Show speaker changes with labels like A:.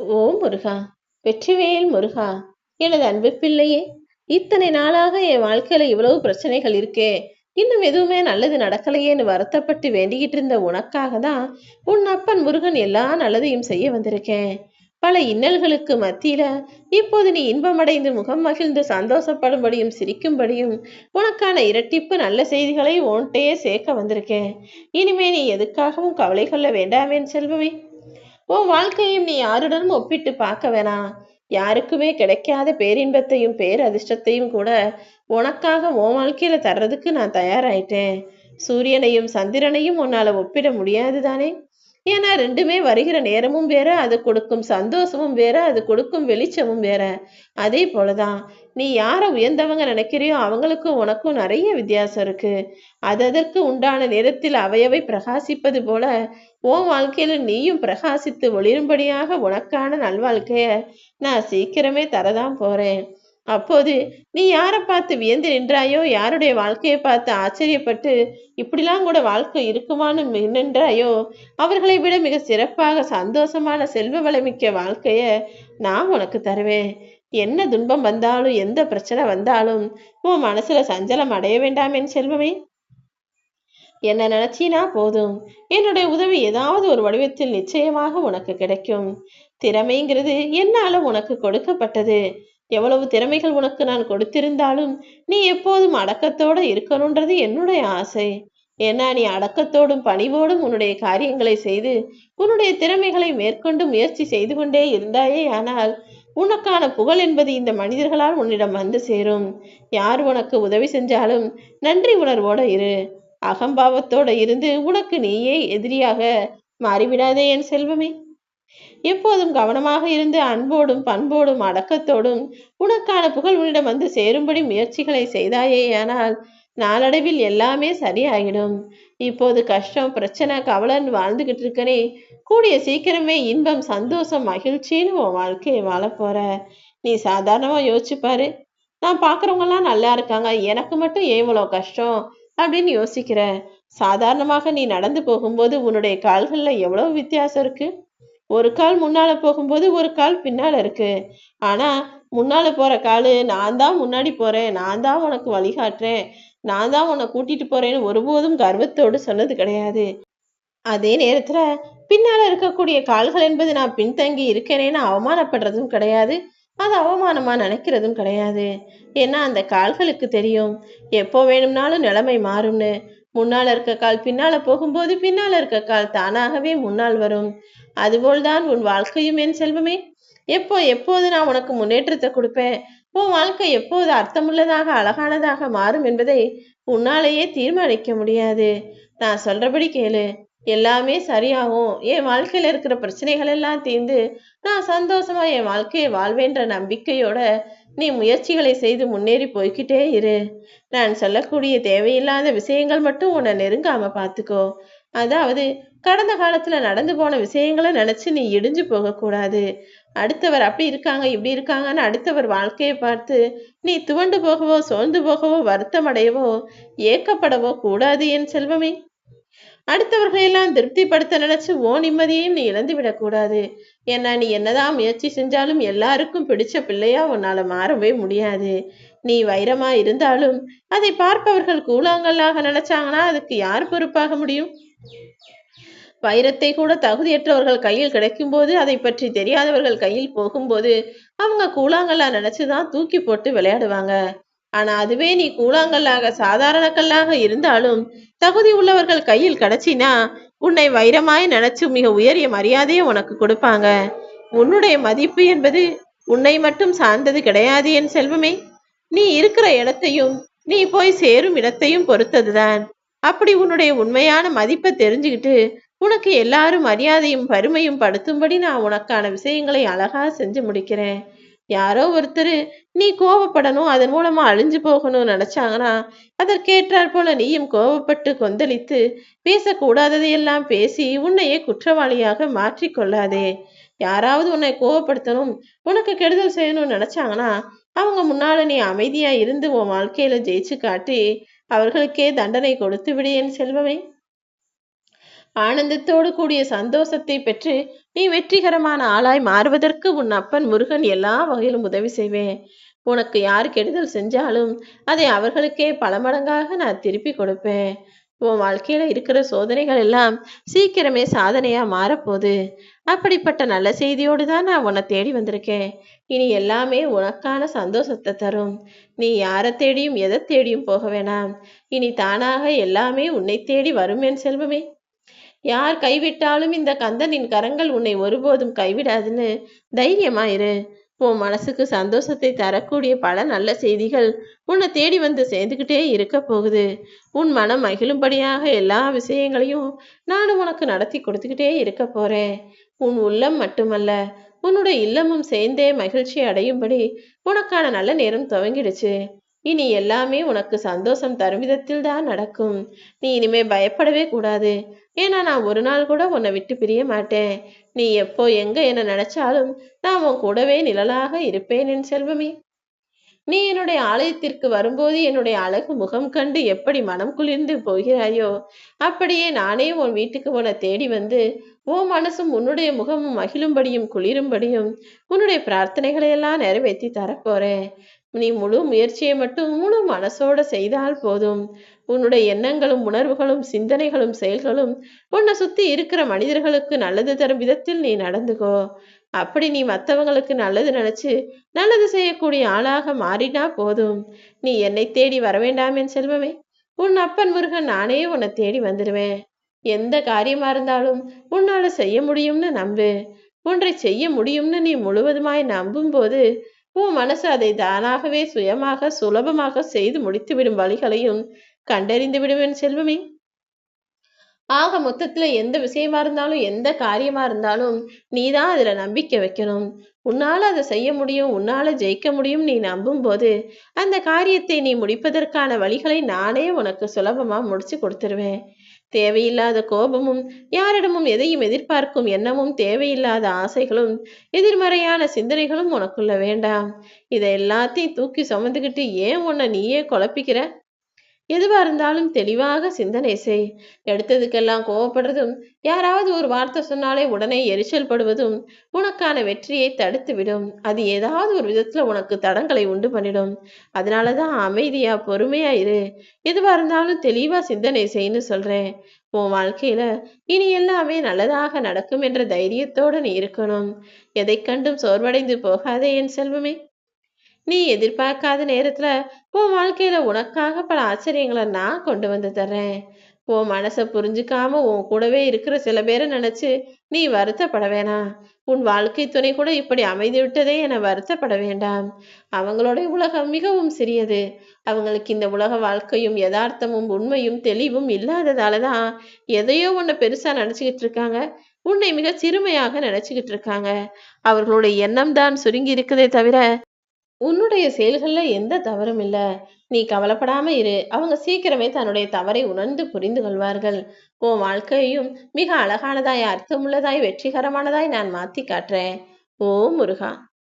A: ஓ முருகா வெற்றிவேல் முருகா எனது அன்பு பிள்ளையே இத்தனை நாளாக என் வாழ்க்கையில இவ்வளவு பிரச்சனைகள் இருக்கே இன்னும் எதுவுமே நல்லது நடக்கலையேன்னு வருத்தப்பட்டு வேண்டிக்கிட்டு இருந்த உனக்காக தான் உன் அப்பன் முருகன் எல்லா நல்லதையும் செய்ய வந்திருக்கேன். பல இன்னல்களுக்கு மத்தியில இப்போது நீ இன்பமடைந்து முகம் மகிழ்ந்து சந்தோஷப்படும்படியும் சிரிக்கும்படியும் உனக்கான இரட்டிப்பு நல்ல செய்திகளை உன்கிட்டயே சேர்க்க வந்திருக்கேன். இனிமே நீ எதுக்காகவும் கவலை கொள்ள வேண்டாமேன் செல்வமே. உன் வாழ்க்கையும் நீ யாருடனும் ஒப்பிட்டு பார்க்க வேணாம். யாருக்குமே கிடைக்காத பேரின்பத்தையும் பேரதிர்ஷ்டத்தையும் கூட உனக்காக உன் வாழ்க்கையில தர்றதுக்கு நான் தயாராயிட்டேன். சூரியனையும் சந்திரனையும் உன்னால ஒப்பிட முடியாது தானே ஏன்னா ரெண்டுமே வருகிற நேரமும் வேற அது கொடுக்கும் சந்தோஷமும் வேற அது கொடுக்கும் வெளிச்சமும் வேற. அதே போலதான் நீ யாரை உயர்ந்தவங்க நினைக்கிறியோ அவங்களுக்கும் உனக்கும் நிறைய வித்தியாசம் இருக்கு. அதற்கு உண்டான நேரத்தில் அவையவை பிரகாசிப்பது போல உன் வாழ்க்கையில நீயும் பிரகாசித்து ஒளிரும்படியாக உனக்கான நல்வாழ்க்கைய நான் சீக்கிரமே தரதான் போறேன். அப்போது நீ யாரை பார்த்து வியந்து நின்றாயோ யாருடைய வாழ்க்கையை பார்த்து ஆச்சரியப்பட்டு இப்படிலாம் கூட வாழ்க்கை இருக்குமான்னு நின்றாயோ அவர்களை விட மிக சிறப்பாக சந்தோஷமான செல்வ வளமிக்க வாழ்க்கைய நான் உனக்கு தருவேன். என்ன துன்பம் வந்தாலும் எந்த பிரச்சனை வந்தாலும் உன் மனசுல சஞ்சலம் அடைய வேண்டாமேன் செல்வமே. என்ன நினைச்சினா போதும். என்னுடைய உதவி ஏதாவது ஒரு வடிவத்தில் நிச்சயமாக உனக்கு கிடைக்கும். திறமைங்கிறது என்னால உனக்கு கொடுக்கப்பட்டது. எவ்வளவு திறமைகள் உனக்கு நான் கொடுத்திருந்தாலும் நீ எப்போதும் அடக்கத்தோட இருக்கணுன்றது என்னுடைய ஆசை. ஏன்னா நீ அடக்கத்தோடும் பணிவோடும் உன்னுடைய காரியங்களை செய்து உன்னுடைய திறமைகளை மேற்கொண்டு முயற்சி செய்து கொண்டே இருந்தாயே ஆனால் உனக்கான புகழ் என்பது இந்த மனிதர்களால் உன்னிடம் வந்து சேரும். யார் உனக்கு உதவி செஞ்சாலும் நன்றி உணர்வோட இரு. அகம்பாவத்தோட இருந்து உனக்கு நீயே எதிரியாக மாறிவிடாதே என் செல்வமே. எப்போதும் கவனமாக இருந்து அன்போடும் பண்போடும் அடக்கத்தோடும் உனக்கான புகழ் உன்னிடம் வந்து சேரும்படி முயற்சிகளை செய்தாயேயானால் நாளடைவில் எல்லாமே சரியாகிடும் இப்போது கஷ்டம் பிரச்சனை கவலைன்னு வாழ்ந்துகிட்டு இருக்கனே. கூடிய சீக்கிரமே இன்பம் சந்தோஷம் மகிழ்ச்சின்னு உன் வாழ்க்கையை வாழப்போற நீ சாதாரணமா யோசிச்சு பாரு. நான் பார்க்குறவங்கலாம் நல்லா இருக்காங்க. எனக்கு மட்டும் ஏன் இவ்வளோ கஷ்டம்? அப்படின்னு யோசிக்கிற. சாதாரணமாக நீ நடந்து போகும்போது உன்னுடைய கால்களில் எவ்வளவு வித்தியாசம் இருக்கு? ஒரு கால் முன்னால போகும்போது ஒரு கால் பின்னால இருக்கு. ஆனா முன்னால போற காலு நான் தான் முன்னாடி போறேன் நான் தான் உனக்கு வழிகாட்டுறேன் நான் தான் உன்னை கூட்டிட்டு போறேன்னு ஒருபோதும் கர்வத்தோடு சொன்னது கிடையாது. அதே நேரத்துல பின்னால இருக்கக்கூடிய கால்கள் என்பது நான் பின்தங்கி இருக்கேனேன்னு அவமானப்படுறதும் கிடையாது அது அவமானமா நினைக்கிறதும் கிடையாது. ஏன்னா அந்த கால்களுக்கு தெரியும் எப்போ வேணும்னாலும் நிலைமை மாறும்னு முன்னால இருக்க கால் பின்னால போகும்போது பின்னால இருக்க கால் தானாகவே முன்னால் வரும். அதுபோல்தான் உன் வாழ்க்கையும் என் செல்வமே. எப்போ எப்போது நான் உனக்கு முன்னேற்றத்தை கொடுப்பேன்? உன் வாழ்க்கை எப்போது அர்த்தமுள்ளதாக அழகானதாக மாறும் என்பதை உன்னாலேயே தீர்மானிக்க முடியாது. நான் சொல்றபடி கேளு. எல்லாமே சரியாகும். என் வாழ்க்கையில இருக்கிற பிரச்சனைகள் எல்லாம் தீர்ந்து நான் சந்தோஷமா என் வாழ்க்கையை வாழ்வேன்ற நம்பிக்கையோட நீ முயற்சிகளை செய்து முன்னேறி போய்கிட்டே இரு. நான் சொல்லக்கூடிய தேவையில்லாத விஷயங்கள் மட்டும் உன்னை நெருங்காம பார்த்துக்கோ அதாவது கடந்த காலத்துல நடந்து போன விஷயங்களை நினைச்சு நீ இடிஞ்சு போகக்கூடாது. அடுத்தவர் அப்படி இருக்காங்க இப்படி இருக்காங்கன்னு அடுத்தவர் வாழ்க்கையை பார்த்து நீ துவண்டு போகவோ சோர்ந்து போகவோ வருத்தம் அடையவோ ஏக்கப்படவோ கூடாது என் செல்வமே. அடுத்தவர்களையெல்லாம் திருப்திப்படுத்த நினைச்சு ஓ நிம்மதியையும் நீ இழந்து விடக்கூடாது. ஏன்னா நீ என்னதான் முயற்சி செஞ்சாலும் எல்லாருக்கும் பிடிச்ச பிள்ளையா உன்னால மாறவே முடியாது. நீ வைரமா இருந்தாலும் அதை பார்ப்பவர்கள் கூழாங்கல்லாக நினைச்சாங்கன்னா அதுக்கு யார் பொறுப்பாக முடியும்? வைரத்தை கூட தகுதியற்றவர்கள் கையில் கிடைக்கும்போது அதை பற்றி தெரியாதவர்கள் கையில் போகும்போது அவங்க கூழாங்கல்லா நினைச்சுதான் தூக்கி போட்டு விளையாடுவாங்க. ஆனா அதுவே நீ கூழாங்கல்லாக சாதாரண கல்லாக இருந்தாலும் தகுதி உள்ளவர்கள் கையில் கிடைச்சினா உன்னை வைரமாய் நினைச்சு மிக உயரிய மரியாதையை உனக்கு கொடுப்பாங்க. உன்னுடைய மதிப்பு என்பது உன்னை மட்டும் சார்ந்தது கிடையாது என் செல்வமே. நீ இருக்கிற இடத்தையும் நீ போய் சேரும் இடத்தையும் பொறுத்ததுதான். அப்படி உன்னுடைய உண்மையான மதிப்பை தெரிஞ்சுக்கிட்டு உனக்கு எல்லாரும் மரியாதையும் பெருமையும் படுத்தும்படி நான் உனக்கான விஷயங்களை அழகா செஞ்சு முடிக்கிறேன். யாரோ ஒருத்தர் நீ கோவப்படணும் அதன் மூலமா அழிஞ்சு போகணும்னு நினைச்சாங்கன்னா அதற்கேற்றாற் போல நீயும் கோவப்பட்டு கொந்தளித்து பேசக்கூடாததையெல்லாம் பேசி உன்னையே குற்றவாளியாக மாற்றிக்கொள்ளாதே யாராவது உன்னை கோவப்படுத்தணும் உனக்கு கெடுதல் செய்யணும்னு நினைச்சாங்கன்னா அவங்க முன்னால நீ அமைதியா இருந்து உன் வாழ்க்கையில ஜெயிச்சு காட்டி அவர்களுக்கே தண்டனை கொடுத்து விடு என் செல்வமே. ஆனந்தத்தோடு கூடிய சந்தோஷத்தை பெற்று நீ வெற்றிகரமான ஆளாய் மாறுவதற்கு உன் அப்பன் முருகன் எல்லா வகையிலும் உதவி செய்வேன். உனக்கு யார் கெடுதல் செஞ்சாலும் அதை அவர்களுக்கே பல மடங்காக நான் திருப்பி கொடுப்பேன். உன் வாழ்க்கையில இருக்கிற சோதனைகள் எல்லாம் சீக்கிரமே சாதனையா மாறப்போகுது. அப்படிப்பட்ட நல்ல செய்தியோடு தான் நான் உன்னை தேடி வந்திருக்கேன். இனி எல்லாமே உனக்கான சந்தோஷத்தை தரும். நீ யாரை தேடியும் எதை தேடியும் போக வேணாம். இனி தானாக எல்லாமே உன்னை தேடி வரும் என் செல்வமே. யார் கைவிட்டாலும் இந்த கந்தனின் கரங்கள் உன்னை ஒருபோதும் கைவிடாதுன்னு தைரியமா இரு உன் மனசுக்கு சந்தோஷத்தை தரக்கூடிய பல நல்ல செய்திகள் உன்னை தேடி வந்து சேர்ந்துக்கிட்டே இருக்க போகுது. உன் மனம் மகிழும்படியாக எல்லா விஷயங்களையும் நானும் உனக்கு நடத்தி கொடுத்துக்கிட்டே இருக்க போறேன். உன் உள்ளம் மட்டுமல்ல உன்னோட இல்லமும் சேர்ந்தே மகிழ்ச்சி அடையும்படி உனக்கான நல்ல நேரம் துவங்கிடுச்சு. இனி எல்லாமே உனக்கு சந்தோஷம் தரும் விதத்தில் தான் நடக்கும். நீ இனிமே பயப்படவே கூடாது. ஏன்னா நான் ஒரு நாள் கூட உன்னை விட்டு பிரிய மாட்டேன். நீ எப்போ எங்க என்ன நினைச்சாலும் நான் உன் கூடவே நிழலாக இருப்பேன் என் செல்வமே. நீ என்னுடைய ஆலயத்திற்கு வரும்போது என்னுடைய அழகு முகம் கண்டு எப்படி மனம் குளிர்ந்து போகிறாயோ அப்படியே நானே உன் வீட்டுக்கு உன்னை தேடி வந்து உன் மனசும் உன்னுடைய முகமும் மகிழும்படியும் குளிரும்படியும் உன்னுடைய பிரார்த்தனைகளை எல்லாம் நிறைவேற்றி தரப்போறேன். நீ முழு முயற்சியை மட்டும் முழு மனசோட செய்தால் போதும். உன்னுடைய எண்ணங்களும் உணர்வுகளும் சிந்தனைகளும் செயல்களும் உன்னை சுத்தி இருக்கிற மனிதர்களுக்கு நல்லது தரும் விதத்தில் நீ நடந்துக்கோ. அப்படி நீ மற்றவங்களுக்கு நல்லது நினைச்சு நல்லது செய்யக்கூடிய ஆளாக மாறினா போதும். நீ என்னை தேடி வர வேண்டாமே செல்வமே. உன் அப்பன் முருகன் நானே உன்னை தேடி வந்துடுவேன் எந்த காரியமா இருந்தாலும் உன்னால செய்ய முடியும்னு நம்பு. ஒன்றை செய்ய முடியும்னு நீ முழுவதுமாய் நம்பும் போது உன் மனசு அதை தானாகவே சுயமாக சுலபமாக செய்து முடித்துவிடும் வழிகளையும் கண்டறிந்து விடுவேன் செல்வமே. ஆக மொத்தத்துல எந்த விஷயமா இருந்தாலும் எந்த காரியமா இருந்தாலும் நீ தான் அதுல நம்பிக்கை வைக்கணும். உன்னால அதை செய்ய முடியும் உன்னால ஜெயிக்க முடியும் நீ நம்பும் போது அந்த காரியத்தை நீ முடிப்பதற்கான வழிகளை நானே உனக்கு சுலபமா முடிச்சு கொடுத்துருவேன். தேவையில்லாத கோபமும் யாரிடமும் எதையும் எதிர்பார்க்கும் எண்ணமும் தேவையில்லாத ஆசைகளும் எதிர்மறையான சிந்தனைகளும் உனக்குள்ள வேண்டாம். இதை எல்லாத்தையும் தூக்கி சுமந்துக்கிட்டு ஏன் உன்னை நீயே குழப்பிக்கிற? எதுவாக இருந்தாலும் தெளிவாக சிந்தனை செய். எடுத்ததுக்கெல்லாம் கோவப்படுறதும் யாராவது ஒரு வார்த்தை சொன்னாலே உடனே எரிச்சல் படுவதும் உனக்கான வெற்றியை தடுத்துவிடும் அது ஏதாவது ஒரு விதத்துல உனக்கு தடங்களை உண்டு பண்ணிடும். அதனாலதான் அமைதியா பொறுமையா இரு. எதுவாக இருந்தாலும் தெளிவா சிந்தனை செய்ன்னு சொல்றேன். உன் வாழ்க்கையில இனி எல்லாமே நல்லதாக நடக்கும் என்ற தைரியத்தோடு நீ இருக்கணும். எதை கண்டும் சோர்வடைந்து போகாதே என் செல்வமே. நீ எதிர்பார்க்காத நேரத்துல உன் வாழ்க்கையில உனக்காக பல ஆச்சரியங்களை நான் கொண்டு வந்து தர்றேன். உன் மனசை புரிஞ்சுக்காம உன் கூடவே இருக்கிற சில பேரை நினைச்சு நீ வருத்தப்பட வேணாம். உன் வாழ்க்கை துணை கூட இப்படி அமைதி விட்டதே என வருத்தப்பட வேண்டாம். அவங்களுடைய உலகம் மிகவும் சிறியது. அவங்களுக்கு இந்த உலக வாழ்க்கையும் யதார்த்தமும் உண்மையும் தெளிவும் இல்லாததாலதான் எதையோ உன்னை பெருசா நினைச்சுக்கிட்டு இருக்காங்க. உன்னை மிக சிறுமையாக நினைச்சுக்கிட்டு இருக்காங்க. அவர்களுடைய எண்ணம் தான் சுருங்கி இருக்குதே தவிர உன்னுடைய செயல்கள்ல எந்த தவறும் இல்ல. நீ கவலைப்படாம இரு. அவங்க சீக்கிரமே தன்னுடைய தவறை உணர்ந்து புரிந்து கொள்வார்கள். உன் வாழ்க்கையையும் மிக அழகானதாய் அர்த்தமுள்ளதாய் வெற்றிகரமானதாய் நான் மாத்தி காட்டுறேன். ஓ முருகா!